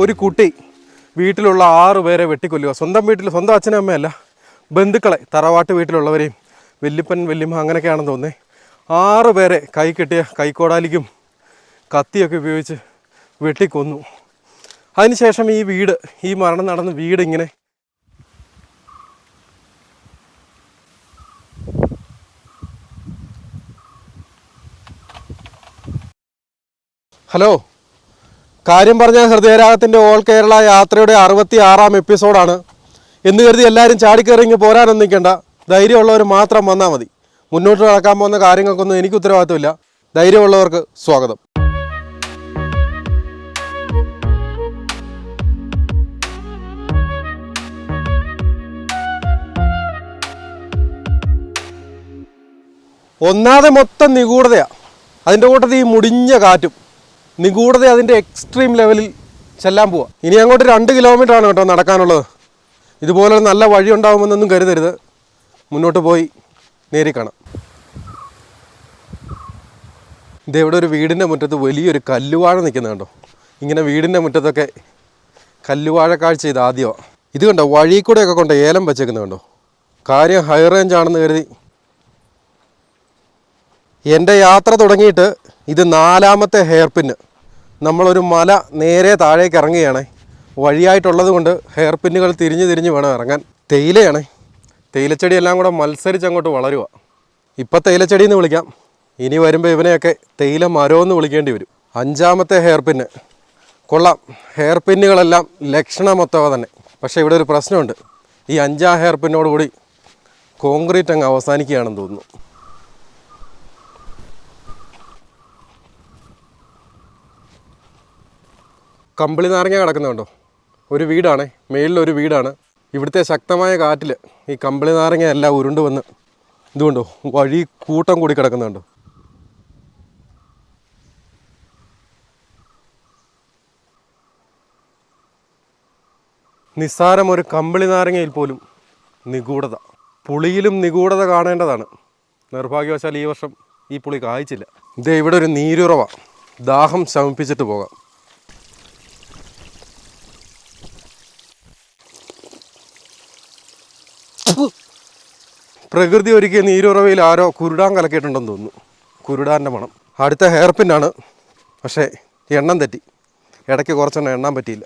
ഒരു കുട്ടി വീട്ടിലുള്ള ആറ് പേരെ വെട്ടിക്കൊല്ലുക. സ്വന്തം വീട്ടിൽ സ്വന്തം അച്ഛനും അമ്മയല്ല ബന്ധുക്കളെ തറവാട്ട് വീട്ടിലുള്ളവരെയും വല്യപ്പൻ വല്യമ്മ അങ്ങനെയൊക്കെയാണെന്ന് തോന്നേ ആറ് പേരെ കൈ കെട്ടിയ കൈക്കോടാലിക്കും കത്തിയൊക്കെ ഉപയോഗിച്ച് വെട്ടിക്കൊന്നു. അതിനുശേഷം ഈ വീട് ഈ മരണം നടന്ന വീട് ഇങ്ങനെ ഹലോ? കാര്യം പറഞ്ഞ ഹൃദയരാഗത്തിന്റെ ഓൾ കേരള യാത്രയുടെ അറുപത്തി ആറാം എപ്പിസോഡാണ്. എന്ന് കരുതി എല്ലാവരും ചാടിക്കയറി ഇങ്ങ് പോരാനൊന്നും നിൽക്കണ്ട. ധൈര്യമുള്ളവർ മാത്രം വന്നാൽ മതി. മുന്നോട്ട് നടക്കാൻ പോകുന്ന കാര്യങ്ങൾക്കൊന്നും എനിക്ക് ഉത്തരവാദിത്തമില്ല ധൈര്യമുള്ളവർക്ക് സ്വാഗതം. ഒന്നാതെ മൊത്തം നിഗൂഢതയാണ് അതിന്റെ കൂട്ടത്തിൽ ഈ മുടിഞ്ഞ കാറ്റും നിഗൂഢത അതിന്റെ എക്സ്ട്രീം ലെവലിൽ ചെല്ലാൻ പോവാ. ഇനി അങ്ങോട്ട് രണ്ട് കിലോമീറ്റർ ആണ് കേട്ടോ നടക്കാനുള്ളത്. ഇതുപോലെ നല്ല വഴി ഉണ്ടാകുമെന്നൊന്നും കരുതരുത്. മുന്നോട്ട് പോയി നേരി കാണാം. ഇതെവിടെ ഒരു വീടിന്റെ മുറ്റത്ത് വലിയൊരു കല്ലുവാഴ നിൽക്കുന്നത് കണ്ടോ? ഇങ്ങനെ വീടിന്റെ മുറ്റത്തൊക്കെ കല്ലുവാഴ കാഴ്ച ഇത് ആദ്യമാണ് ഇത് കണ്ടോ? വഴി കൂടെയൊക്കെ കൊണ്ട് ഏലം വെച്ചേക്കുന്നത് കണ്ടോ? കാര്യം ഹൈ റേഞ്ച് ആണെന്ന് കരുതി. എന്റെ യാത്ര തുടങ്ങിയിട്ട് ഇത് നാലാമത്തെ ഹെയർ നമ്മളൊരു മല നേരെ താഴേക്ക് ഇറങ്ങുകയാണേ. വഴിയായിട്ടുള്ളത് കൊണ്ട് ഹെയർ പിന്നുകൾ തിരിഞ്ഞ് തിരിഞ്ഞ് വേണം ഇറങ്ങാൻ. തേയിലയാണേ. തേയിലച്ചെടി എല്ലാം കൂടെ മത്സരിച്ച് അങ്ങോട്ട് വളരുക ഇപ്പം തേയിലച്ചെടി എന്ന് വിളിക്കാം. ഇനി വരുമ്പോൾ ഇവനെയൊക്കെ തേയില മരമെന്ന് വിളിക്കേണ്ടി വരും. അഞ്ചാമത്തെ ഹെയർ പിന്ന് കൊള്ളാം. ഹെയർ പിന്നുകളെല്ലാം ലക്ഷണമൊത്തവ തന്നെ. പക്ഷേ ഇവിടെ ഒരു പ്രശ്നമുണ്ട്. ഈ അഞ്ചാം ഹെയർ പിന്നോടുകൂടി കോൺക്രീറ്റ് അങ്ങ് അവസാനിക്കുകയാണെന്ന് തോന്നുന്നു. കമ്പിളി നാരങ്ങ കിടക്കുന്നുണ്ടോ? ഒരു വീടാണ് മേളിലൊരു വീടാണ്. ഇവിടുത്തെ ശക്തമായ കാറ്റിൽ ഈ കമ്പിളി നാരങ്ങ എല്ലാം ഉരുണ്ട് വന്ന് ഇതുകൊണ്ടോ വഴി കൂട്ടം കൂടി കിടക്കുന്നുണ്ടോ. നിസ്സാരം ഒരു കമ്പിളി നാരങ്ങയിൽ പോലും നിഗൂഢത. പുളിയിലും നിഗൂഢത കാണേണ്ടതാണ്. നിർഭാഗ്യവശാൽ ഈ വർഷം ഈ പുളി കായ്ച്ചില്ല. ഇത് ഇവിടെ ഒരു നീരുറവ. ദാഹം ശമിപ്പിച്ചിട്ട് പോകാം. പ്രകൃതി ഒരുക്കിയ നീരുറവയിൽ ആരോ കുരുടാൻ കലക്കിയിട്ടുണ്ടെന്ന് തോന്നുന്നു. കുരുടാന്റെ മണം. അടുത്ത ഹെയർ പിന്നാണ് പക്ഷേ എണ്ണം തെറ്റി. ഇടയ്ക്ക് കുറച്ചെണ്ണം എണ്ണാൻ പറ്റിയില്ല.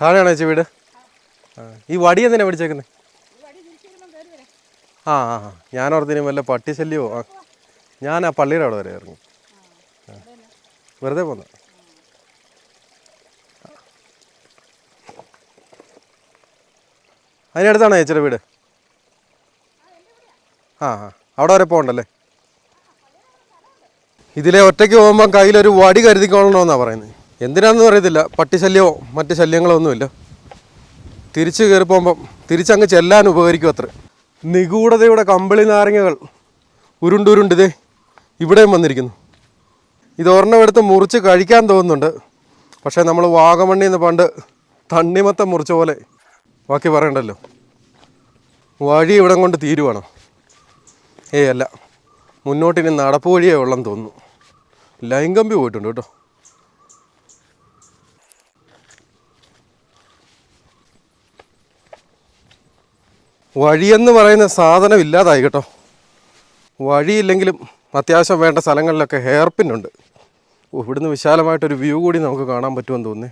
താഴെയാണോ ചേച്ചി വീട്? ഈ വടി എന്തിനാണ് പിടിച്ചേക്കുന്നത് ആ ആ ഞാൻ ഓർത്തിന് വല്ല പട്ടിശല്യമോ? ഞാൻ ആ പള്ളിയുടെ അവിടെ വരെ ഇറങ്ങി. വെറുതെ പോന്ന അതിനടുത്താണോ ചേച്ചിയുടെ വീട്? ആ ആ. അവിടെ വരെ പോകണ്ടല്ലേ? ഇതിലെ ഒറ്റയ്ക്ക് പോകുമ്പോൾ കയ്യിലൊരു വടി കരുതിക്കൊള്ളണമെന്നാണ് പറയുന്നത്. എന്തിനാണെന്ന് അറിയത്തില്ല. പട്ടിശല്യമോ മറ്റ് ശല്യങ്ങളോ ഒന്നുമില്ല. തിരിച്ച് കയറി പോകുമ്പം തിരിച്ചങ്ങ് ചെല്ലാൻ ഉപകരിക്കും അത്ര. നിഗൂഢതയുടെ കമ്പിളി നാരങ്ങകൾ ഉരുണ്ടുരുണ്ട് ഇതേ ഇവിടെയും വന്നിരിക്കുന്നു. ഇത് ഒരെണ്ണം എടുത്ത് മുറിച്ച് കഴിക്കാൻ തോന്നുന്നുണ്ട്. പക്ഷേ നമ്മൾ വാഗമണ്ണി എന്ന് പണ്ട് തണ്ണിമത്തം മുറിച്ച പോലെ ബാക്കി പറയണ്ടല്ലോ. വഴി ഇവിടം കൊണ്ട് തീരുവാണോ. ഏയ് അല്ല മുന്നോട്ടിനി നടപ്പ് വഴിയേ ഉള്ളെന്ന് തോന്നുന്നു. ലൈൻ കമ്പി പോയിട്ടുണ്ട് കേട്ടോ. വഴിയെന്ന് പറയുന്ന സാധനം ഇല്ലാതായി കേട്ടോ. വഴിയില്ലെങ്കിലും അത്യാവശ്യം വേണ്ട സ്ഥലങ്ങളിലൊക്കെ ഹെയർ പിന്നുണ്ട് ഓ ഇവിടുന്ന് വിശാലമായിട്ടൊരു വ്യൂ കൂടി നമുക്ക് കാണാൻ പറ്റുമെന്ന് തോന്നുന്നേ.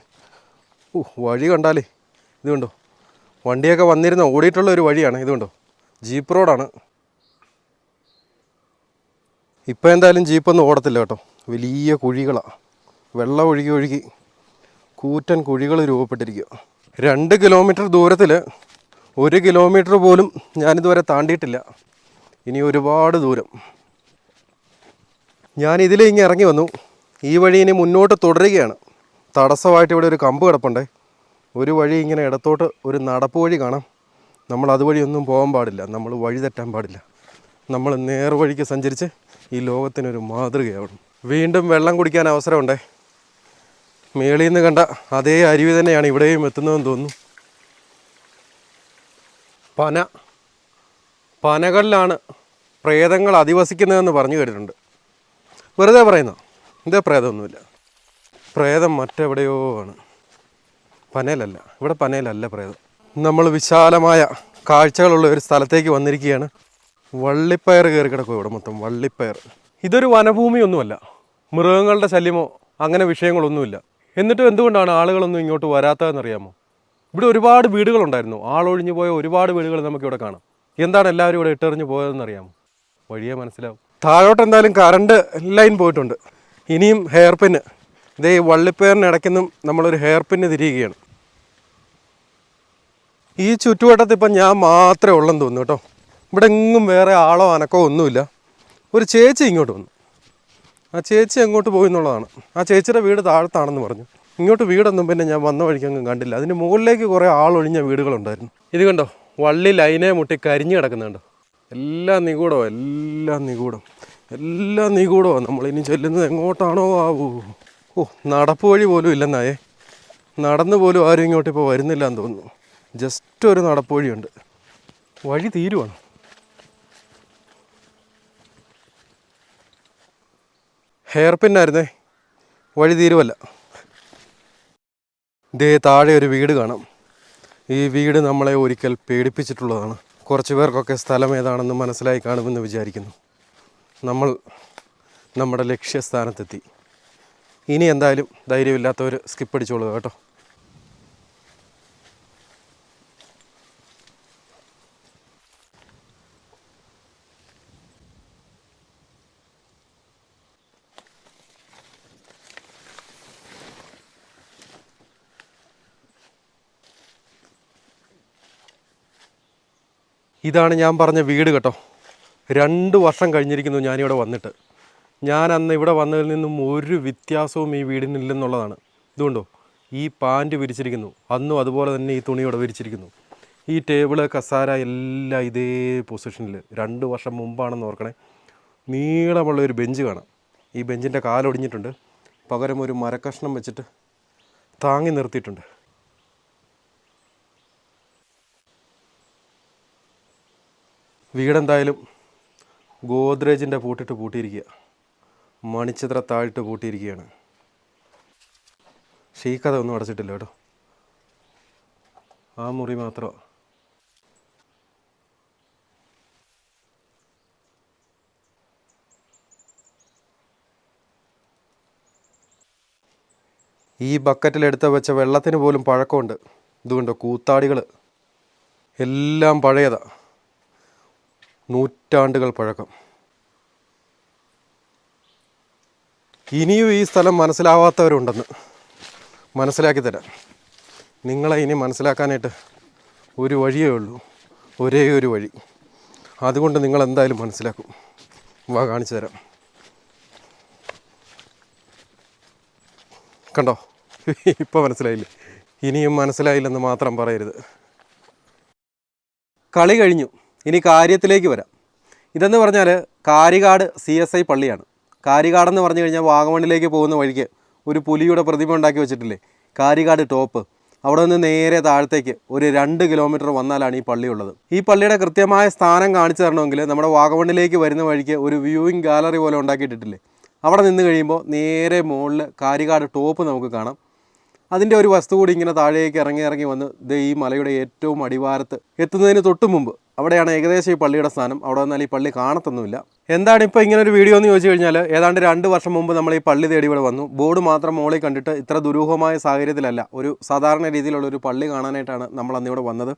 ഓ വഴി കണ്ടാലേ ഇത് കണ്ടോ? വണ്ടിയൊക്കെ വന്നിരുന്ന ഓടിയിട്ടുള്ള ഒരു വഴിയാണ്. ഇത് കണ്ടോ? ജീപ്പ് റോഡാണ്. ഇപ്പം എന്തായാലും ജീപ്പൊന്നും ഓടത്തില്ല കേട്ടോ. വലിയ കുഴികളാണ് വെള്ളം ഒഴുകി ഒഴുകി കൂറ്റൻ കുഴികൾ രൂപപ്പെട്ടിരിക്കുക രണ്ട് കിലോമീറ്റർ ദൂരത്തിൽ ഒരു കിലോമീറ്റർ പോലും ഞാനിതുവരെ താണ്ടിയിട്ടില്ല. ഇനി ഒരുപാട് ദൂരം. ഞാൻ ഇതിലേ ഇങ്ങനെ ഇറങ്ങി വന്നു. ഈ വഴി ഇനി മുന്നോട്ട് തുടരുകയാണ്. തടസ്സമായിട്ട് ഇവിടെ ഒരു കമ്പ് കിടപ്പുണ്ടേ. ഒരു വഴി ഇങ്ങനെ ഇടത്തോട്ട് ഒരു നടപ്പ് വഴി കാണാം. നമ്മൾ അതുവഴിയൊന്നും പോകാൻ പാടില്ല. നമ്മൾ വഴി തെറ്റാൻ പാടില്ല. നമ്മൾ നേർവഴിക്ക് സഞ്ചരിച്ച് ഈ ലോകത്തിനൊരു മാതൃകയാവണം. വീണ്ടും വെള്ളം കുടിക്കാൻ അവസരമുണ്ടേ. മേളിൽ നിന്ന് കണ്ട അതേ അരുവി തന്നെയാണ് ഇവിടെയും എത്തുന്നതെന്ന് തോന്നുന്നു. പന. പനകളിലാണ് പ്രേതങ്ങൾ അധിവസിക്കുന്നതെന്ന് പറഞ്ഞു കേട്ടിട്ടുണ്ട്. വെറുതെ പറയുന്ന? ഇതേ പ്രേതമൊന്നുമില്ല. പ്രേതം മറ്റെവിടെയോ ആണ്. പനയിലല്ല ഇവിടെ പനയിലല്ല പ്രേതം നമ്മൾ വിശാലമായ കാഴ്ചകളുള്ള ഒരു സ്ഥലത്തേക്ക് വന്നിരിക്കുകയാണ്. വള്ളിപ്പയർ കയറി കിടക്കും ഇവിടെ മൊത്തം വള്ളിപ്പയർ. ഇതൊരു വനഭൂമിയൊന്നുമല്ല. മൃഗങ്ങളുടെ ശല്യമോ അങ്ങനെ വിഷയങ്ങളൊന്നുമില്ല. എന്നിട്ടും എന്തുകൊണ്ടാണ് ആളുകളൊന്നും ഇങ്ങോട്ട് വരാത്തതെന്നറിയാമോ? ഇവിടെ ഒരുപാട് വീടുകളുണ്ടായിരുന്നു. ആളൊഴിഞ്ഞു പോയ ഒരുപാട് വീടുകൾ നമുക്കിവിടെ കാണാം. എന്താണ് എല്ലാവരും ഇവിടെ ഇട്ടെറിഞ്ഞ് പോയതെന്നറിയാമോ? വഴിയേ മനസ്സിലാവും. താഴോട്ട് എന്തായാലും കറണ്ട് ലൈൻ പോയിട്ടുണ്ട്. ഇനിയും ഹെയർ പിന്ന് ഇതേ വള്ളിപ്പയറിന് ഇടയ്ക്കുന്നും നമ്മളൊരു ഹെയർ പിന്ന് തിരിയുകയാണ്. ഈ ചുറ്റുവട്ടത്ത് ഇപ്പം ഞാൻ മാത്രമേ ഉള്ളെന്ന് തോന്നുന്നു കേട്ടോ. ഇവിടെ എങ്ങും വേറെ ആളോ അനക്കോ ഒന്നുമില്ല. ഒരു ചേച്ചി ഇങ്ങോട്ട് വന്നു. ആ ചേച്ചി എങ്ങോട്ട് പോയി എന്നുള്ളതാണ്. ആ ചേച്ചിയുടെ വീട് താഴത്താണെന്ന് പറഞ്ഞു. ഇങ്ങോട്ട് വീടൊന്നും പിന്നെ ഞാൻ വന്ന വഴിക്കൊന്നും കണ്ടില്ല. അതിന് മുകളിലേക്ക് കുറേ ആളൊഴിഞ്ഞ വീടുകളുണ്ടായിരുന്നു. ഇത് കണ്ടോ? വള്ളി ലൈനെ മുട്ടി കരിഞ്ഞു കിടക്കുന്നുണ്ടോ. എല്ലാം നിഗൂഢമോ എല്ലാം നിഗൂഢം എല്ലാം നിഗൂഢമോ നമ്മളിനി ചെല്ലുന്നത് എങ്ങോട്ടാണോ ആവൂ. ഓ നടപ്പ് വഴി പോലും ഇല്ലെന്നായേ. നടന്നു പോലും ആരും ഇങ്ങോട്ട് ഇപ്പോൾ വരുന്നില്ല എന്ന് തോന്നുന്നു. ജസ്റ്റ് ഒരു നടപ്പോഴിയുണ്ട് വഴി തീരുവാണ്. ഹെയർ പിന്നായിരുന്നേ വഴി തീരുവല്ല. ദേ താഴെ ഒരു വീട് കാണാം. ഈ വീട് നമ്മളെ ഒരിക്കൽ പേടിപ്പിച്ചിട്ടുള്ളതാണ്. കുറച്ച് പേർക്കൊക്കെ സ്ഥലം ഏതാണെന്ന് മനസ്സിലായി കാണുമെന്ന് വിചാരിക്കുന്നു. നമ്മൾ നമ്മുടെ ലക്ഷ്യസ്ഥാനത്തെത്തി. ഇനി എന്തായാലും ധൈര്യമില്ലാത്തവർ സ്കിപ്പ് അടിച്ചോളൂ കേട്ടോ. ഇതാണ് ഞാൻ പറഞ്ഞ വീട് കേട്ടോ. രണ്ട് വർഷം കഴിഞ്ഞിരിക്കുന്നു ഞാനിവിടെ വന്നിട്ട്. ഞാൻ അന്ന് ഇവിടെ വന്നതിൽ നിന്നും ഒരു വ്യത്യാസവും ഈ വീടിനില്ലെന്നുള്ളതാണ്. ഇതുകൊണ്ടോ? ഈ പാന്റ് വിരിച്ചിരിക്കുന്നു. അന്നും അതുപോലെ തന്നെ ഈ തുണിയോടെ വിരിച്ചിരിക്കുന്നു. ഈ ടേബിൾ കസാര എല്ലാം ഇതേ പൊസിഷനിൽ രണ്ട് വർഷം മുമ്പാണെന്ന് ഓർക്കണേ. നീളമുള്ള ഒരു ബെഞ്ച് കാണാം. ഈ ബെഞ്ചിന്റെ കാലൊടിഞ്ഞിട്ടുണ്ട്. പകരം ഒരു മരക്കഷ്ണം വെച്ചിട്ട് താങ്ങി നിർത്തിയിട്ടുണ്ട്. വീടെന്തായാലും ഗോദ്രേജിന്റെ പൂട്ടിട്ട് പൂട്ടിയിരിക്കുക. മണിച്ചിത്ര താഴിട്ട് പൂട്ടിയിരിക്കുകയാണ്. ഷീക്കഥ ഒന്നും അടച്ചിട്ടില്ല കേട്ടോ. ആ മുറി മാത്രം. ഈ ബക്കറ്റിലെടുത്ത് വെച്ച വെള്ളത്തിന് പോലും പഴക്കമുണ്ട്. ഇതുകൊണ്ടോ കൂത്താടികൾ എല്ലാം പഴയതാ. നൂറ്റാണ്ടുകൾ പഴക്കം. ഇനിയും ഈ സ്ഥലം മനസ്സിലാവാത്തവരുണ്ടെന്ന് മനസ്സിലാക്കി തരാം. നിങ്ങളെ ഇനി മനസ്സിലാക്കാനായിട്ട് ഒരു വഴിയേ ഉള്ളൂ. ഒരേ ഒരു വഴി. അതുകൊണ്ട് നിങ്ങൾ എന്തായാലും മനസ്സിലാക്കും. വാ കാണിച്ചു തരാം. കണ്ടോ? ഇപ്പോൾ മനസ്സിലായില്ലേ? ഇനിയും മനസ്സിലായില്ലെന്ന് മാത്രം പറയരുത്. കളി കഴിഞ്ഞു. ഇനി കാര്യത്തിലേക്ക് വരാം. ഇതെന്ന് പറഞ്ഞാൽ കാരികാട് സി എസ് ഐ പള്ളിയാണ്. കാരികാടെന്ന് പറഞ്ഞു കഴിഞ്ഞാൽ വാഗമണ്ണിലേക്ക് പോകുന്ന വഴിക്ക് ഒരു പുലിയുടെ പ്രതിമ ഉണ്ടാക്കി വെച്ചിട്ടില്ലേ? കാരികാട് ടോപ്പ്. അവിടെ നിന്ന് നേരെ താഴത്തേക്ക് ഒരു രണ്ട് കിലോമീറ്റർ വന്നാലാണ് ഈ പള്ളി ഉള്ളത്. ഈ പള്ളിയുടെ കൃത്യമായ സ്ഥാനം കാണിച്ചു തരണമെങ്കിൽ നമ്മുടെ വാഗമണ്ണിലേക്ക് വരുന്ന വഴിക്ക് ഒരു വ്യൂയിങ് ഗാലറി പോലെ ഉണ്ടാക്കിയിട്ടിട്ടില്ലേ? അവിടെ നിന്ന് കഴിയുമ്പോൾ നേരെ മുകളിൽ കാരികാട് ടോപ്പ് നമുക്ക് കാണാം. അതിന്റെ ഒരു വസ്തു കൂടി ഇങ്ങനെ താഴേക്ക് ഇറങ്ങി ഇറങ്ങി വന്ന് ദേ ഈ മലയുടെ ഏറ്റവും അടിവാരത്ത് എത്തുന്നതിന് തൊട്ട് മുമ്പ് അവിടെയാണ് ഏകദേശം ഈ പള്ളിയുടെ സ്ഥാനം. അവിടെ വന്നാൽ ഈ പള്ളി കാണത്തൊന്നുമില്ല. എന്താണ് ഇപ്പോൾ ഇങ്ങനെ ഒരു വീഡിയോ എന്ന് ചോദിച്ചു കഴിഞ്ഞാൽ ഏതാണ്ട് രണ്ട് വർഷം മുമ്പ് നമ്മൾ ഈ പള്ളി തേടി ഇവിടെ വന്നു. ബോർഡ് മാത്രം മോളിൽ കണ്ടിട്ട് ഇത്ര ദുരൂഹമായ സാഹചര്യത്തിലല്ല ഒരു സാധാരണ രീതിയിലുള്ള ഒരു പള്ളി കാണാനായിട്ടാണ് നമ്മൾ അന്ന് ഇവിടെ വന്നത്.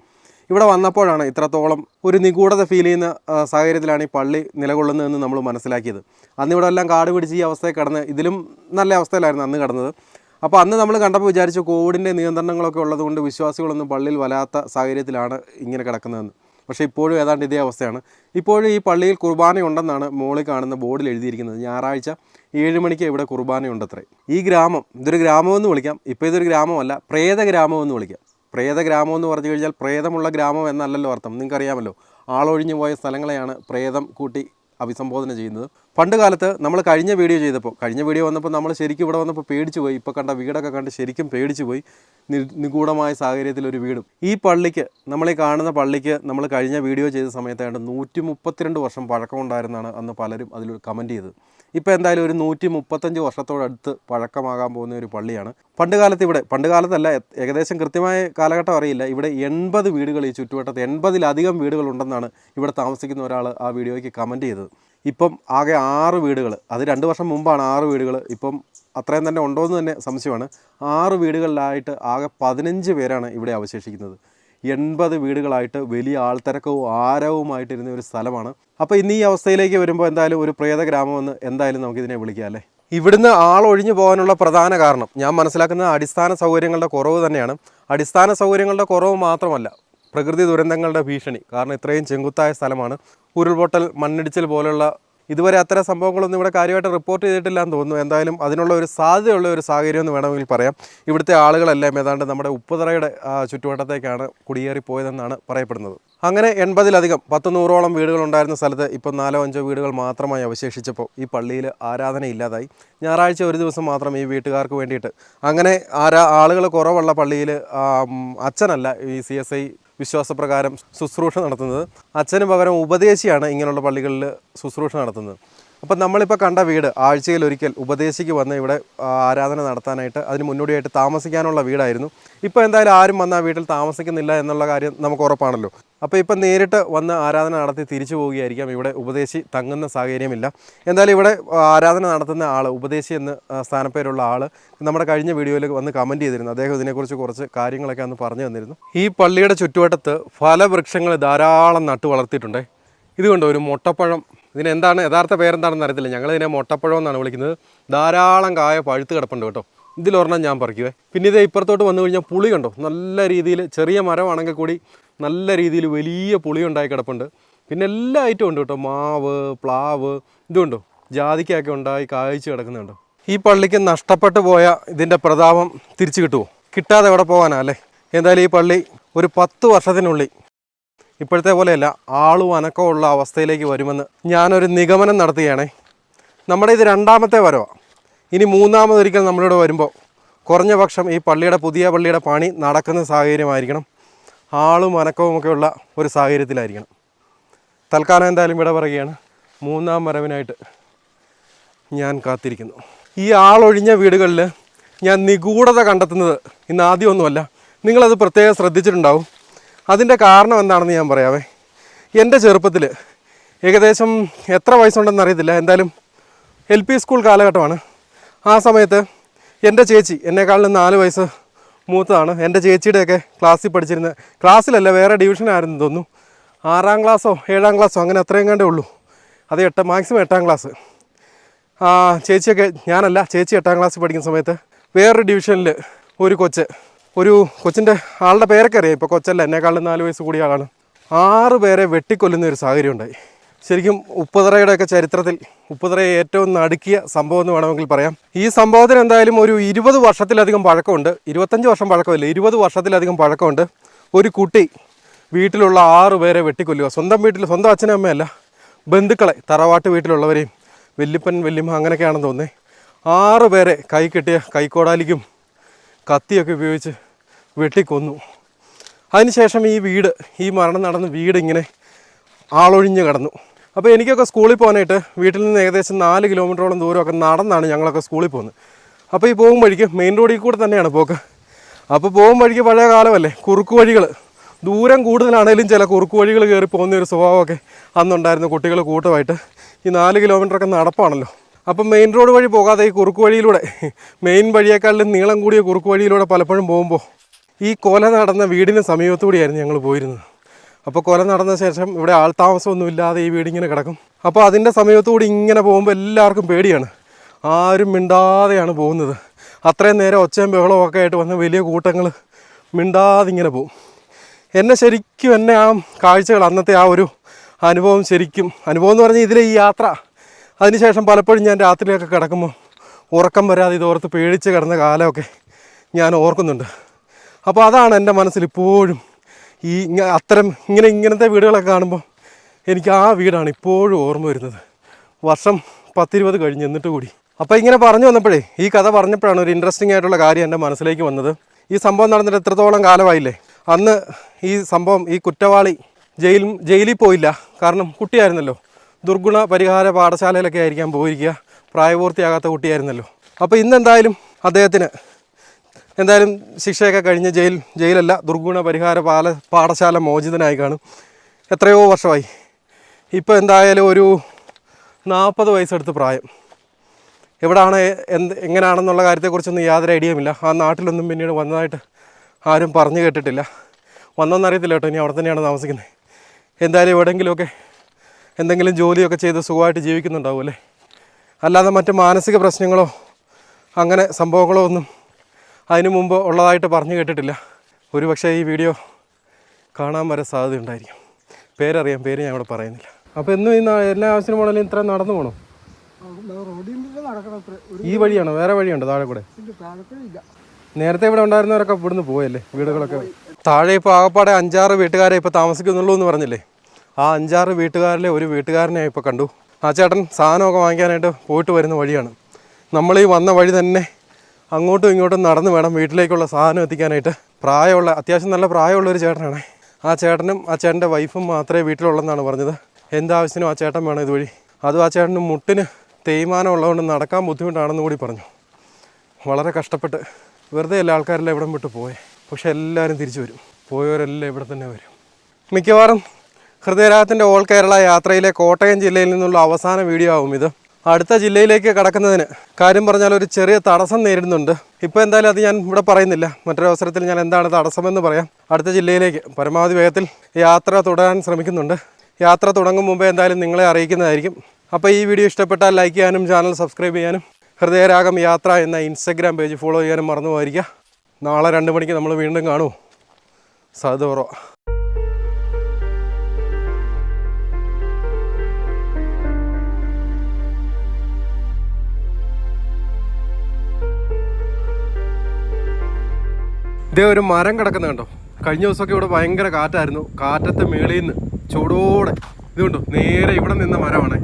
ഇവിടെ വന്നപ്പോഴാണ് ഇത്രത്തോളം ഒരു നിഗൂഢത ഫീൽ ചെയ്യുന്ന സാഹചര്യത്തിലാണ് ഈ പള്ളി നിലകൊള്ളുന്നതെന്ന് നമ്മൾ മനസ്സിലാക്കിയത്. അന്ന് ഇവിടെ എല്ലാം കാട് പിടിച്ച് ഈ അവസ്ഥയിൽ കിടന്ന് ഇതിലും നല്ല അവസ്ഥയിലായിരുന്നു അന്ന് കടന്നത്. അപ്പോൾ അന്ന് നമ്മൾ കണ്ടപ്പോൾ വിചാരിച്ചു കോവിഡിന്റെ നിയന്ത്രണങ്ങളൊക്കെ ഉള്ളതുകൊണ്ട് വിശ്വാസികളൊന്നും പള്ളിയിൽ വരാത്ത സാഹചര്യത്തിലാണ് ഇങ്ങനെ കിടക്കുന്നതെന്ന്. പക്ഷേ ഇപ്പോഴും ഏതാണ്ട് ഇതേ അവസ്ഥയാണ്. ഇപ്പോഴും ഈ പള്ളിയിൽ കുർബാന ഉണ്ടെന്നാണ് മോളിൽ കാണുന്ന ബോർഡിൽ എഴുതിയിരിക്കുന്നത്. ഞായറാഴ്ച ഏഴ് മണിക്ക് ഇവിടെ കുർബാനയുണ്ടത്രേ ഈ ഗ്രാമം ഇതൊരു ഗ്രാമമെന്ന് വിളിക്കാം. ഇപ്പോൾ ഇതൊരു ഗ്രാമമല്ല പ്രേത ഗ്രാമമെന്ന് വിളിക്കാം. പ്രേത ഗ്രാമം എന്ന് പറഞ്ഞു കഴിഞ്ഞാൽ പ്രേതമുള്ള ഗ്രാമം എന്നല്ലല്ലോ അർത്ഥം. നിങ്ങൾക്കറിയാമല്ലോ ആളൊഴിഞ്ഞു പോയ സ്ഥലങ്ങളെയാണ് പ്രേതം കൂട്ടി അഭിസംബോധന ചെയ്യുന്നത്. പണ്ട് കാലത്ത് നമ്മൾ കഴിഞ്ഞ വീഡിയോ ചെയ്തപ്പോൾ കഴിഞ്ഞ വീഡിയോ വന്നപ്പോൾ നമ്മൾ ശരിക്കും ഇവിടെ വന്നപ്പോൾ പേടിച്ചു പോയി. ഇപ്പോൾ കണ്ട വീടൊക്കെ കണ്ട് ശരിക്കും പേടിച്ചു പോയി. നിഗൂഢമായ സാഹചര്യത്തിൽ ഒരു വീടും. ഈ പള്ളിക്ക് നമ്മൾ ഈ കാണുന്ന പള്ളിക്ക് നമ്മൾ കഴിഞ്ഞ വീഡിയോ ചെയ്ത സമയത്തായിട്ട് നൂറ്റി മുപ്പത്തിരണ്ട് വർഷം പഴക്കമുണ്ടായിരുന്നാണ് അന്ന് പലരും അതിൽ കമന്റ് ചെയ്തത്. ഇപ്പോൾ എന്തായാലും ഒരു നൂറ്റി മുപ്പത്തഞ്ച് വർഷത്തോടടുത്ത് പഴക്കമാകാൻ പോകുന്ന ഒരു പള്ളിയാണ്. പണ്ട് കാലത്ത് ഇവിടെ പണ്ട് കാലത്തല്ല ഏകദേശം കൃത്യമായ കാലഘട്ടം അറിയില്ല. ഇവിടെ എൺപത് വീടുകൾ ഈ ചുറ്റുവട്ടത്ത് എൺപതിലധികം വീടുകളുണ്ടെന്നാണ് ഇവിടെ താമസിക്കുന്ന ഒരാൾ ആ വീഡിയോയ്ക്ക് കമന്റ് ചെയ്തത്. ഇപ്പം ആകെ ആറ് വീടുകൾ. അത് രണ്ട് വർഷം മുമ്പാണ് ആറ് വീടുകൾ. ഇപ്പം അത്രയും തന്നെ ഉണ്ടോ എന്ന് തന്നെ സംശയമാണ്. ആറ് വീടുകളിലായിട്ട് ആകെ പതിനഞ്ച് പേരാണ് ഇവിടെ അവശേഷിക്കുന്നത്. എൺപത് വീടുകളായിട്ട് വലിയ ആൾത്തിരക്കവും ആരവുമായിട്ടിരുന്ന ഒരു സ്ഥലമാണ്. അപ്പോൾ ഇന്ന് ഈ അവസ്ഥയിലേക്ക് വരുമ്പോൾ എന്തായാലും ഒരു പ്രേത ഗ്രാമമെന്ന് എന്തായാലും നമുക്കിതിനെ വിളിക്കാം അല്ലേ? ഇവിടുന്ന് ആളൊഴിഞ്ഞു പോകാനുള്ള പ്രധാന കാരണം ഞാൻ മനസ്സിലാക്കുന്ന അടിസ്ഥാന സൗകര്യങ്ങളുടെ കുറവ് തന്നെയാണ്. അടിസ്ഥാന സൗകര്യങ്ങളുടെ കുറവ് മാത്രമല്ല പ്രകൃതി ദുരന്തങ്ങളുടെ ഭീഷണി. കാരണം ഇത്രയും ചെങ്കുത്തായ സ്ഥലമാണ്. ഉരുൾപൊട്ടൽ മണ്ണിടിച്ചിൽ പോലുള്ള ഇതുവരെ അത്തരം സംഭവങ്ങളൊന്നും ഇവിടെ കാര്യമായിട്ട് റിപ്പോർട്ട് ചെയ്തിട്ടില്ല എന്ന് തോന്നുന്നു. എന്തായാലും അതിനുള്ള ഒരു സാധ്യതയുള്ള ഒരു സാഹചര്യം എന്ന് വേണമെങ്കിൽ പറയാം. ഇവിടുത്തെ ആളുകളെല്ലാം ഏതാണ്ട് നമ്മുടെ ഉപ്പുതറയുടെ ചുറ്റുവട്ടത്തേക്കാണ് കുടിയേറി പോയതെന്നാണ് പറയപ്പെടുന്നത്. അങ്ങനെ എൺപതിലധികം പത്ത് നൂറോളം വീടുകളുണ്ടായിരുന്ന സ്ഥലത്ത് ഇപ്പം നാലോ അഞ്ചോ വീടുകൾ മാത്രമായി അവശേഷിച്ചപ്പോൾ ഈ പള്ളിയിൽ ആരാധന ഇല്ലാതായി ഞായറാഴ്ച ഒരു ദിവസം മാത്രം ഈ വീട്ടുകാർക്ക് വേണ്ടിയിട്ട്. അങ്ങനെ ആരാ ആളുകൾ കുറവുള്ള പള്ളിയിൽ അച്ഛനല്ല ഈ സി എസ് ഐ വിശ്വാസപ്രകാരം ശുശ്രൂഷ നടത്തുന്നത്. അച്ഛന് പകരം ഉപദേശിയാണ് ഇങ്ങനെയുള്ള പള്ളികളിൽ ശുശ്രൂഷ നടത്തുന്നത്. അപ്പം നമ്മളിപ്പോൾ കണ്ട വീട് ആഴ്ചയിൽ ഒരിക്കൽ ഉപദേശിക്ക് വന്ന് ഇവിടെ ആരാധന നടത്താനായിട്ട് അതിന് മുന്നോടിയായിട്ട് താമസിക്കാനുള്ള വീടായിരുന്നു. ഇപ്പോൾ എന്തായാലും ആരും വന്ന് ആ വീട്ടിൽ താമസിക്കുന്നില്ല എന്നുള്ള കാര്യം നമുക്ക് ഉറപ്പാണല്ലോ. അപ്പോൾ ഇപ്പം നേരിട്ട് വന്ന് ആരാധന നടത്തി തിരിച്ചു പോവുകയായിരിക്കാം. ഇവിടെ ഉപദേശി തങ്ങുന്ന സാഹചര്യമില്ല. എന്തായാലും ഇവിടെ ആരാധന നടത്തുന്ന ആൾ ഉപദേശി എന്ന് സ്ഥാനപ്പേരുള്ള ആൾ നമ്മുടെ കഴിഞ്ഞ വീഡിയോയിൽ വന്ന് കമന്റ് ചെയ്തിരുന്നു. അദ്ദേഹം ഇതിനെക്കുറിച്ച് കുറച്ച് കാര്യങ്ങളൊക്കെ അന്ന് പറഞ്ഞു തന്നിരുന്നു. ഈ പള്ളിയുടെ ചുറ്റുവട്ടത്ത് ഫലവൃക്ഷങ്ങൾ ധാരാളം നട്ടു വളർത്തിയിട്ടുണ്ട്. ഇതുകൊണ്ട് ഒരു മുട്ടപ്പഴം ഇതിന് എന്താണ് യഥാർത്ഥ പേരെന്താണെന്ന് അറിയത്തില്ല. ഞങ്ങൾ ഇതിനെ മുട്ടപ്പഴം എന്നാണ് വിളിക്കുന്നത്. ധാരാളം കായ പഴുത്ത് കിടപ്പുണ്ട് കേട്ടോ. ഇതിലൊരെണ്ണം ഞാൻ പറിക്കുവേ. പിന്നെ ഇത് ഇപ്പുറത്തോട്ട് വന്നു കഴിഞ്ഞാൽ പുളി കണ്ടോ? നല്ല രീതിയിൽ ചെറിയ മരമാണെങ്കിൽ കൂടി നല്ല രീതിയിൽ വലിയ പുളി ഉണ്ടായി കിടപ്പുണ്ട്. പിന്നെ എല്ലാ ഐറ്റവും ഉണ്ട് കേട്ടോ. മാവ് പ്ലാവ് ഇതുണ്ടോ ജാതിക്കയൊക്കെ ഉണ്ടായി കായ്ച്ചു കിടക്കുന്നുണ്ടോ ഈ പള്ളിക്ക് നഷ്ടപ്പെട്ടു പോയ ഇതിന്റെ പ്രതാപം തിരിച്ചു കിട്ടുമോ കിട്ടാതെ എവിടെ പോകാനാ അല്ലേ? എന്തായാലും ഈ പള്ളി ഒരു പത്ത് വർഷത്തിനുള്ളിൽ ഇപ്പോഴത്തെ പോലെയല്ല ആളും അനക്കവും ഉള്ള അവസ്ഥയിലേക്ക് വരുമെന്ന് ഞാനൊരു നിഗമനം നടത്തുകയാണേ. നമ്മുടെ ഇത് രണ്ടാമത്തെ വരവാണ് ഇനി മൂന്നാമതൊരിക്കൽ നമ്മളിവിടെ വരുമ്പോൾ കുറഞ്ഞ പക്ഷം ഈ പള്ളിയുടെ പുതിയ പള്ളിയുടെ പണി നടക്കുന്ന സാഹചര്യമായിരിക്കണം. ആളും അനക്കവും ഒക്കെ ഉള്ള ഒരു സാഹചര്യത്തിലായിരിക്കണം. തൽക്കാലം എന്തായാലും ഇവിടെ പറയുകയാണ്. മൂന്നാം വരവിനായിട്ട് ഞാൻ കാത്തിരിക്കുന്നു. ഈ ആളൊഴിഞ്ഞ വീടുകളിൽ ഞാൻ നിഗൂഢത കണ്ടെത്തുന്നത് ഇന്ന് ആദ്യമൊന്നുമല്ല. നിങ്ങളത് പ്രത്യേകം ശ്രദ്ധിച്ചിട്ടുണ്ടാവും. അതിന്റെ കാരണം എന്താണെന്ന് ഞാൻ പറയാമേ എന്റെ ചെറുപ്പത്തിൽ ഏകദേശം എത്ര വയസ്സുണ്ടെന്ന് അറിയത്തില്ല. എന്തായാലും എൽ പി സ്കൂൾ കാലഘട്ടമാണ്. ആ സമയത്ത് എന്റെ ചേച്ചി എന്നെക്കാളിൽ നാല് വയസ്സ് മൂത്തതാണ്. എന്റെ ചേച്ചിയുടെയൊക്കെ ക്ലാസ്സിൽ പഠിച്ചിരുന്ന ക്ലാസ്സിലല്ല വേറെ ഡിവിഷനായിരുന്നു തോന്നുന്നു. ആറാം ക്ലാസ്സോ ഏഴാം ക്ലാസ്സോ അങ്ങനെ അത്രയും കണ്ടേ ഉള്ളൂ. അത് എട്ട് മാക്സിമം എട്ടാം ക്ലാസ്. ചേച്ചിയൊക്കെ ഞാനല്ല ചേച്ചി എട്ടാം ക്ലാസ്സിൽ പഠിക്കുന്ന സമയത്ത് വേറൊരു ഡിവിഷനിൽ ഒരു കൊച്ച് ഒരു കൊച്ചിന്റെ ആളുടെ പേരൊക്കെ അറിയാം. ഇപ്പോൾ കൊച്ചല്ല എന്നെക്കാളും നാല് വയസ്സ് കൂടിയ ആളാണ്. ആറ് പേരെ വെട്ടിക്കൊല്ലുന്ന ഒരു സാഹചര്യം ഉണ്ടായി. ശരിക്കും ഉപ്പുതറയുടെയൊക്കെ ചരിത്രത്തിൽ ഉപ്പുതറയെ ഏറ്റവും നടുക്കിയ സംഭവം എന്ന് വേണമെങ്കിൽ പറയാം. ഈ സംഭവത്തിന് എന്തായാലും ഒരു ഇരുപത് വർഷത്തിലധികം പഴക്കമുണ്ട്. ഇരുപത്തഞ്ച് വർഷം പഴക്കമില്ല? ഇരുപത് വർഷത്തിലധികം പഴക്കമുണ്ട്. ഒരു കുട്ടി വീട്ടിലുള്ള ആറ് പേരെ വെട്ടിക്കൊല്ലുക. സ്വന്തം വീട്ടിൽ സ്വന്തം അച്ഛനും അമ്മയല്ല ബന്ധുക്കളെ തറവാട്ട് വീട്ടിലുള്ളവരെയും വല്യപ്പൻ വല്യമ്മ അങ്ങനെയൊക്കെയാണെന്ന് തോന്നുന്നത് ആറ് പേരെ കൈ കെട്ടിയ കൈക്കോടാലിക്കും കത്തിയൊക്കെ ഉപയോഗിച്ച് വെട്ടിക്കൊന്നു. അതിനുശേഷം ഈ വീട് ഈ മരണം നടന്ന വീട് ഇങ്ങനെ ആളൊഴിഞ്ഞ് കിടന്നു. അപ്പോൾ എനിക്കൊക്കെ സ്കൂളിൽ പോകാനായിട്ട് വീട്ടിൽ നിന്ന് ഏകദേശം നാല് കിലോമീറ്ററോളം ദൂരമൊക്കെ നടന്നാണ് ഞങ്ങളൊക്കെ സ്കൂളിൽ പോകുന്നത്. അപ്പോൾ ഈ പോകും വഴിക്ക് മെയിൻ റോഡിൽ കൂടെ തന്നെയാണ് പോക്ക്. അപ്പോൾ പോകും വഴിക്ക് പഴയ കാലമല്ലേ കുറുക്ക് വഴികൾ. ദൂരം കൂടുതലാണേലും ചില കുറുക്ക് വഴികൾ കയറി പോകുന്ന ഒരു സ്വഭാവമൊക്കെ അന്നുണ്ടായിരുന്നു കുട്ടികൾ കൂട്ടമായിട്ട്. ഈ നാല് കിലോമീറ്ററൊക്കെ നടപ്പാണല്ലോ. അപ്പം മെയിൻ റോഡ് വഴി പോകാതെ ഈ കുറുക്ക് വഴിയിലൂടെ മെയിൻ വഴിയേക്കാളും നീളം കൂടിയ കുറുക്ക് വഴിയിലൂടെ പലപ്പോഴും പോകുമ്പോൾ ഈ കൊല നടന്ന വീടിന് സമീപത്തുകൂടിയായിരുന്നു ഞങ്ങൾ പോയിരുന്നത്. അപ്പോൾ കൊല നടന്ന ശേഷം ഇവിടെ ആൾതാമസമൊന്നും ഇല്ലാതെ ഈ വീടിങ്ങനെ കിടക്കും. അപ്പോൾ അതിന്റെ സമയത്തുകൂടി ഇങ്ങനെ പോകുമ്പോൾ എല്ലാവർക്കും പേടിയാണ്. ആരും മിണ്ടാതെയാണ് പോകുന്നത്. അത്രയും നേരം ഒച്ചയും ബഹളവും ഒക്കെ ആയിട്ട് വന്ന വലിയ കൂട്ടങ്ങൾ മിണ്ടാതെ ഇങ്ങനെ പോകും എന്നെ ശരിക്കും എന്നെ ആ കാഴ്ചകൾ അന്നത്തെ ആ ഒരു അനുഭവം ശരിക്കും അനുഭവം എന്ന് പറഞ്ഞാൽ ഇതിലെ ഈ യാത്ര. അതിനുശേഷം പലപ്പോഴും ഞാൻ രാത്രിയൊക്കെ കിടക്കുമ്പോൾ ഉറക്കം വരാതെ ഇതോർത്ത് പേടിച്ച് കിടന്ന കാലമൊക്കെ ഞാൻ ഓർക്കുന്നുണ്ട്. അപ്പോൾ അതാണ് എന്റെ മനസ്സിൽ ഇപ്പോഴും ഈ അത്തരം ഇങ്ങനെ ഇങ്ങനത്തെ വീടുകളൊക്കെ കാണുമ്പോൾ എനിക്ക് ആ വീടാണ് ഇപ്പോഴും ഓർമ്മ വരുന്നത്. വർഷം പത്തിരുപത് കഴിഞ്ഞ് എന്നിട്ട് കൂടി. അപ്പോൾ ഇങ്ങനെ പറഞ്ഞു വന്നപ്പോഴേ ഈ കഥ പറഞ്ഞപ്പോഴാണ് ഒരു ഇൻട്രസ്റ്റിംഗ് ആയിട്ടുള്ള കാര്യം എന്റെ മനസ്സിലേക്ക് വന്നത്. ഈ സംഭവം നടന്നിട്ട് എത്രത്തോളം കാലമായില്ലേ? അന്ന് ഈ സംഭവം ഈ കുറ്റവാളി ജയിൽ ജയിലിൽ പോയില്ല. കാരണം കുട്ടിയായിരുന്നല്ലോ. ദുർഗുണ പരിഹാര പാഠശാലയിലൊക്കെ ആയിരിക്കാൻ പോയിരിക്കുക. പ്രായപൂർത്തിയാകാത്ത കുട്ടിയായിരുന്നല്ലോ. അപ്പോൾ ഇന്നെന്തായാലും അദ്ദേഹത്തിന് എന്തായാലും ശിക്ഷയൊക്കെ കഴിഞ്ഞ് ജയിൽ ജയിലല്ല ദുർഗുണ പരിഹാര പാല പാഠശാല മോചിതനായി കാണും. എത്രയോ വർഷമായി. ഇപ്പോൾ എന്തായാലും ഒരു നാൽപ്പത് വയസ്സെടുത്ത് പ്രായം. എവിടാണ് എന്ത് എങ്ങനെയാണെന്നുള്ള കാര്യത്തെക്കുറിച്ചൊന്നും യാതൊരു ഐഡിയയുമില്ല. ആ നാട്ടിലൊന്നും പിന്നീട് വന്നതായിട്ട് ആരും പറഞ്ഞു കേട്ടിട്ടില്ല. വന്നെന്നറിയത്തില്ല കേട്ടോ ഇനി അവിടെ തന്നെയാണ് താമസിക്കുന്നത്. എന്തായാലും എവിടെയെങ്കിലുമൊക്കെ എന്തെങ്കിലും ജോലിയൊക്കെ ചെയ്ത് സുഖമായിട്ട് ജീവിക്കുന്നുണ്ടാവും അല്ലേ? അല്ലാതെ മറ്റ് മാനസിക പ്രശ്നങ്ങളോ അങ്ങനെ സംഭവങ്ങളോ ഒന്നും അതിനു മുമ്പ് ഉള്ളതായിട്ട് പറഞ്ഞു കേട്ടിട്ടില്ല. ഒരു പക്ഷേ ഈ വീഡിയോ കാണാൻ വരെ സാധ്യത ഉണ്ടായിരിക്കും പേരറിയാം പേര് ഞാൻ ഇവിടെ പറയുന്നില്ല. അപ്പോൾ എന്നും ഈ എല്ലാ ആവശ്യത്തിനും പോകണമെങ്കിൽ ഇത്ര നടന്നു പോകണം ഈ വഴിയാണോ? വേറെ വഴിയുണ്ടോ താഴെ കൂടെ? നേരത്തെ ഇവിടെ ഉണ്ടായിരുന്നവരൊക്കെ ഇവിടുന്ന് പോയല്ലേ വീടുകളൊക്കെ? താഴെ ഇപ്പോൾ ആകപ്പാടെ അഞ്ചാറ് വീട്ടുകാരെ ഇപ്പോൾ താമസിക്കുന്നുള്ളൂ എന്ന് പറഞ്ഞില്ലേ? ആ അഞ്ചാറ് വീട്ടുകാരിലെ ഒരു വീട്ടുകാരനെ ഇപ്പോൾ കണ്ടു. ആ ചേട്ടൻ സാധനമൊക്കെ വാങ്ങിക്കാനായിട്ട് പോയിട്ട് വരുന്ന വഴിയാണ്. നമ്മൾ ഈ വന്ന വഴി തന്നെ അങ്ങോട്ടും ഇങ്ങോട്ടും നടന്ന് വേണം വീട്ടിലേക്കുള്ള സാധനം എത്തിക്കാനായിട്ട്. പ്രായമുള്ള അത്യാവശ്യം നല്ല പ്രായമുള്ള ഒരു ചേട്ടനാണ്. ആ ചേട്ടനും ആ ചേട്ടന്റെ വൈഫും മാത്രമേ വീട്ടിലുള്ളെന്നാണ് പറഞ്ഞത്. എന്താവശ്യത്തിനും ആ ചേട്ടൻ വേണം ഇതുവഴി. അതും ആ ചേട്ടന് മുട്ടിന് തേയ്മാനം ഉള്ളതുകൊണ്ട് നടക്കാൻ ബുദ്ധിമുട്ടാണെന്ന് കൂടി പറഞ്ഞു. വളരെ കഷ്ടപ്പെട്ട് വെറുതെ എല്ലാ ആൾക്കാരെല്ലാം ഇവിടം വിട്ട് പോയെ? പക്ഷെ എല്ലാവരും തിരിച്ചു വരും. പോയവരെല്ലാം ഇവിടെ തന്നെ വരും. മിക്കവാറും ഹൃദയരാഗത്തിന്റെ ഓൾ കേരള യാത്രയിലെ കോട്ടയം ജില്ലയിൽ നിന്നുള്ള അവസാന വീഡിയോ ആവും ഇത്. അടുത്ത ജില്ലയിലേക്ക് കടക്കുന്നതിന് കാര്യം പറഞ്ഞാൽ ഒരു ചെറിയ തടസ്സം നേരിടുന്നുണ്ട്. ഇപ്പോൾ എന്തായാലും അത് ഞാൻ ഇവിടെ പറയുന്നില്ല. മറ്റൊരു അവസരത്തിൽ ഞാൻ എന്താണ് തടസ്സമെന്ന് പറയാം. അടുത്ത ജില്ലയിലേക്ക് പരമാവധി വേഗത്തിൽ യാത്ര തുടരാൻ ശ്രമിക്കുന്നുണ്ട്. യാത്ര തുടങ്ങും മുമ്പേ എന്തായാലും നിങ്ങളെ അറിയിക്കുന്നതായിരിക്കും. അപ്പോൾ ഈ വീഡിയോ ഇഷ്ടപ്പെട്ടാൽ ലൈക്ക് ചെയ്യാനും ചാനൽ സബ്സ്ക്രൈബ് ചെയ്യാനും ഹൃദയരാഗം യാത്ര എന്ന ഇൻസ്റ്റഗ്രാം പേജ് ഫോളോ ചെയ്യാനും മറന്നു പോയിരിക്കുക നാളെ രണ്ട് മണിക്ക് നമ്മൾ വീണ്ടും കാണുമോ സാധ്യത ഇതേ ഒരു മരം കിടക്കുന്ന കണ്ടോ? കഴിഞ്ഞ ദിവസമൊക്കെ ഇവിടെ ഭയങ്കര കാറ്റായിരുന്നു. കാറ്റത്തെ മേളിൽ നിന്ന് ചൂടോടെ ഇതുകൊണ്ടോ നേരെ ഇവിടെ നിന്ന മരമാണ്.